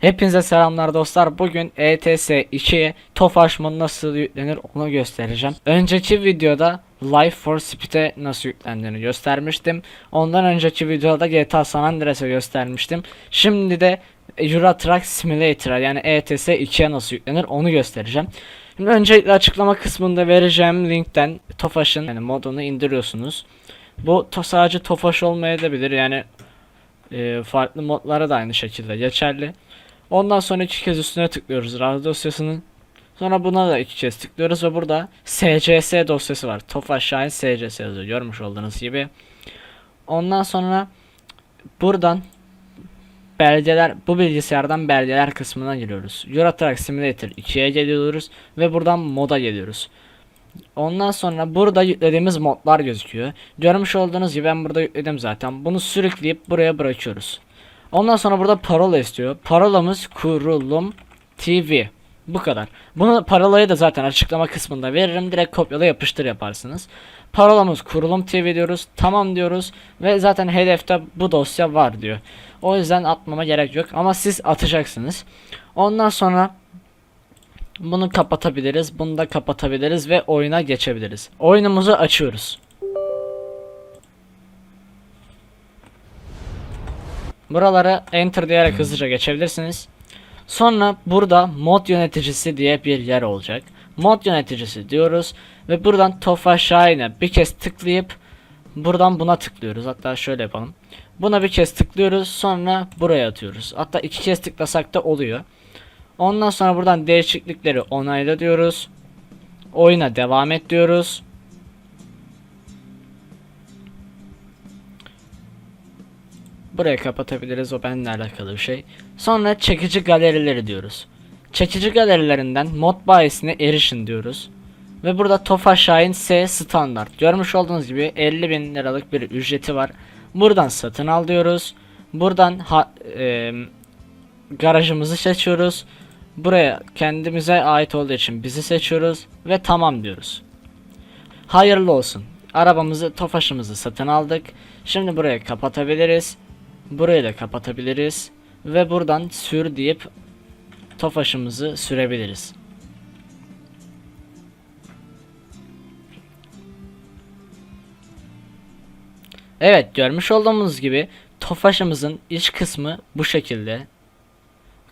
Hepinize selamlar dostlar. Bugün ETS 2'ye Tofaş modu nasıl yüklenir onu göstereceğim. Önceki videoda Life for Speed'e nasıl yüklendiğini göstermiştim. Ondan önceki videoda GTA San Andreas'ı göstermiştim. Şimdi de Euro Truck Simulator'a yani ETS 2'ye nasıl yüklenir onu göstereceğim. Şimdi öncelikle açıklama kısmında vereceğim linkten Tofaş'ın yani modunu indiriyorsunuz. Bu to sadece Tofaş olmayabilir yani e, farklı modlara da aynı şekilde geçerli. Ondan sonra iki kez üstüne tıklıyoruz RAR dosyasının. Sonra buna da iki kez tıklıyoruz ve burada SCS dosyası var. Tofaş Şahin SCS yazıyor görmüş olduğunuz gibi. Ondan sonra buradan belgeler bu bilgisayardan belgeler kısmına giriyoruz. Euro Simulator 2'ye geliyoruz ve buradan moda geliyoruz. Ondan sonra burada yüklediğimiz modlar gözüküyor. Görmüş olduğunuz gibi ben burada yükledim zaten. Bunu sürükleyip buraya bırakıyoruz. Ondan sonra burada parola istiyor. Parolamız kurulum TV. Bu kadar. Bunu parolayı da zaten açıklama kısmında veririm. Direkt kopyala yapıştır yaparsınız. Parolamız kurulum TV diyoruz. Tamam diyoruz. Ve zaten hedefte bu dosya var diyor. O yüzden atmama gerek yok. Ama siz atacaksınız. Ondan sonra bunu kapatabiliriz. Bunu da kapatabiliriz ve oyuna geçebiliriz. Oyunumuzu açıyoruz. Buralara enter diyerek hızlıca geçebilirsiniz. Sonra burada mod yöneticisi diye bir yer olacak. Mod yöneticisi diyoruz ve buradan Tofaş Şahin'e bir kez tıklayıp buradan buna tıklıyoruz. Hatta şöyle yapalım. Buna bir kez tıklıyoruz sonra buraya atıyoruz. Hatta iki kez tıklasak da oluyor. Ondan sonra buradan değişiklikleri onayla diyoruz. Oyuna devam et diyoruz. Burayı kapatabiliriz o benimle alakalı bir şey. Sonra çekici galerileri diyoruz. Çekici galerilerinden mod bayisine erişin diyoruz. Ve burada Tofa Şahin S standart. Görmüş olduğunuz gibi 50 bin liralık bir ücreti var. Buradan satın al diyoruz. Buradan ha, e, garajımızı seçiyoruz. Buraya kendimize ait olduğu için bizi seçiyoruz ve tamam diyoruz. Hayırlı olsun. Arabamızı, Tofaş'ımızı satın aldık. Şimdi burayı kapatabiliriz. Burayı da kapatabiliriz. Ve buradan sür deyip Tofaş'ımızı sürebiliriz. Evet görmüş olduğumuz gibi Tofaş'ımızın iç kısmı bu şekilde.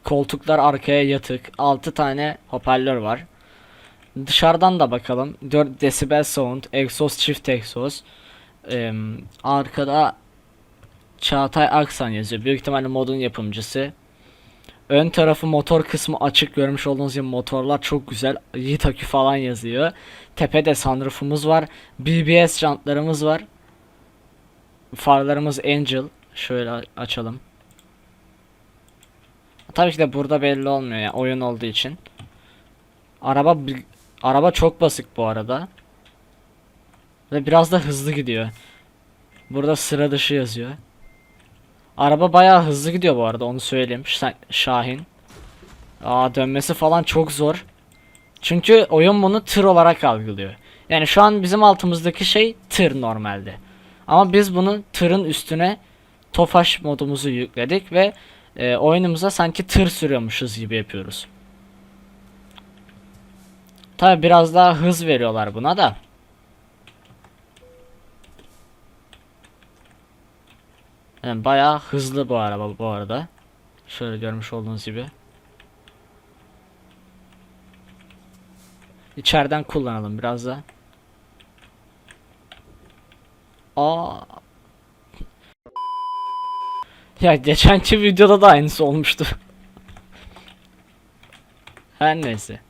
Koltuklar arkaya yatık. 6 tane hoparlör var. Dışarıdan da bakalım. 4 desibel sound, egzoz çift egzoz. Ee, arkada Çağatay Aksan yazıyor. Büyük ihtimalle modun yapımcısı. Ön tarafı motor kısmı açık görmüş olduğunuz gibi motorlar çok güzel. Yiğit akü falan yazıyor. Tepede sunroofumuz var. BBS jantlarımız var. Farlarımız Angel. Şöyle açalım. Tabii ki de burada belli olmuyor yani oyun olduğu için. Araba araba çok basık bu arada. Ve biraz da hızlı gidiyor. Burada sıra dışı yazıyor. Araba bayağı hızlı gidiyor bu arada onu söyleyeyim. Şa- Şahin. Aa dönmesi falan çok zor. Çünkü oyun bunu tır olarak algılıyor. Yani şu an bizim altımızdaki şey tır normalde. Ama biz bunu tırın üstüne Tofaş modumuzu yükledik ve e, oyunumuza sanki tır sürüyormuşuz gibi yapıyoruz. Tabi biraz daha hız veriyorlar buna da. Yani bayağı hızlı bu araba bu arada. Şöyle görmüş olduğunuz gibi. İçeriden kullanalım biraz da. Aa. Ya geçenki videoda da aynısı olmuştu. Her neyse.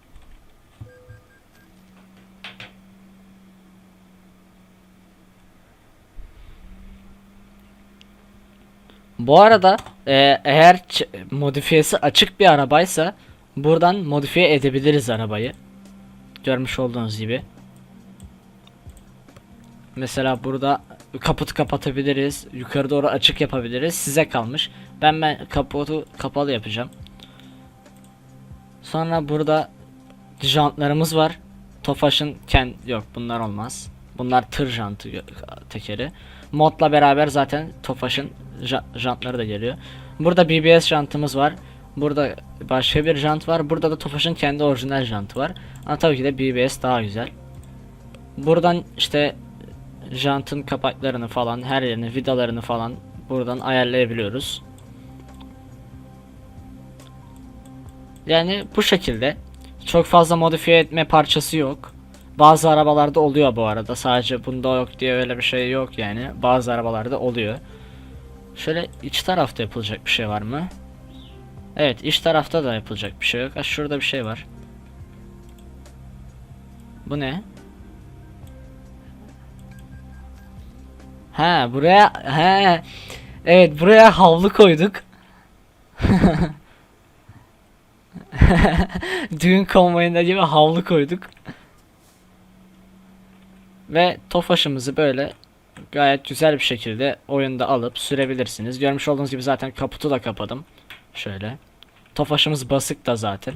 Bu arada e, eğer modifiyesi açık bir arabaysa buradan modifiye edebiliriz arabayı. Görmüş olduğunuz gibi. Mesela burada kaputu kapatabiliriz. Yukarı doğru açık yapabiliriz. Size kalmış. Ben ben kaputu kapalı yapacağım. Sonra burada jantlarımız var. Tofaş'ın ken yok bunlar olmaz. Bunlar tır jantı tekeri. Modla beraber zaten Tofaş'ın jantları da geliyor. Burada BBS jantımız var. Burada başka bir jant var. Burada da Tofaş'ın kendi orijinal jantı var. Ama tabii ki de BBS daha güzel. Buradan işte jantın kapaklarını falan, her yerini, vidalarını falan buradan ayarlayabiliyoruz. Yani bu şekilde çok fazla modifiye etme parçası yok. Bazı arabalarda oluyor bu arada. Sadece bunda yok diye öyle bir şey yok yani. Bazı arabalarda oluyor. Şöyle iç tarafta yapılacak bir şey var mı? Evet iç tarafta da yapılacak bir şey yok. Ha, şurada bir şey var. Bu ne? Ha buraya he. Evet buraya havlu koyduk. Düğün konvoyunda gibi havlu koyduk. Ve tofaşımızı böyle gayet güzel bir şekilde oyunda alıp sürebilirsiniz. Görmüş olduğunuz gibi zaten kaputu da kapadım. Şöyle. Tofaşımız basık da zaten.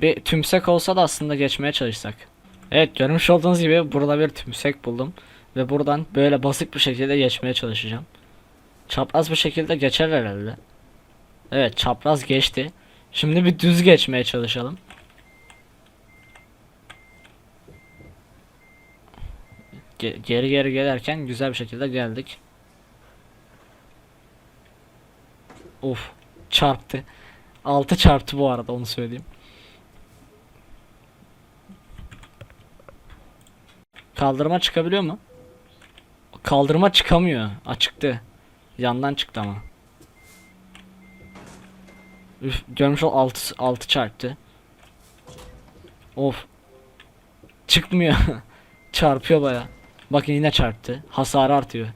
Bir tümsek olsa da aslında geçmeye çalışsak. Evet görmüş olduğunuz gibi burada bir tümsek buldum. Ve buradan böyle basık bir şekilde geçmeye çalışacağım. Çapraz bir şekilde geçer herhalde. Evet çapraz geçti. Şimdi bir düz geçmeye çalışalım. Ge- geri geri gelirken güzel bir şekilde geldik. Of çarptı. 6 çarptı bu arada onu söyleyeyim. Kaldırıma çıkabiliyor mu? Kaldırıma çıkamıyor. Açıktı. Yandan çıktı ama. Üf, görmüş ol 6 6 çarptı. Of. Çıkmıyor. Çarpıyor baya. Bakın yine çarptı. Hasarı artıyor.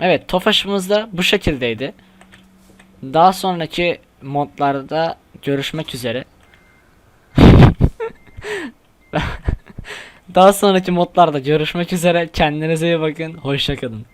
Evet, Tofaş'ımız da bu şekildeydi. Daha sonraki modlarda görüşmek üzere. Daha sonraki modlarda görüşmek üzere. Kendinize iyi bakın. Hoşçakalın.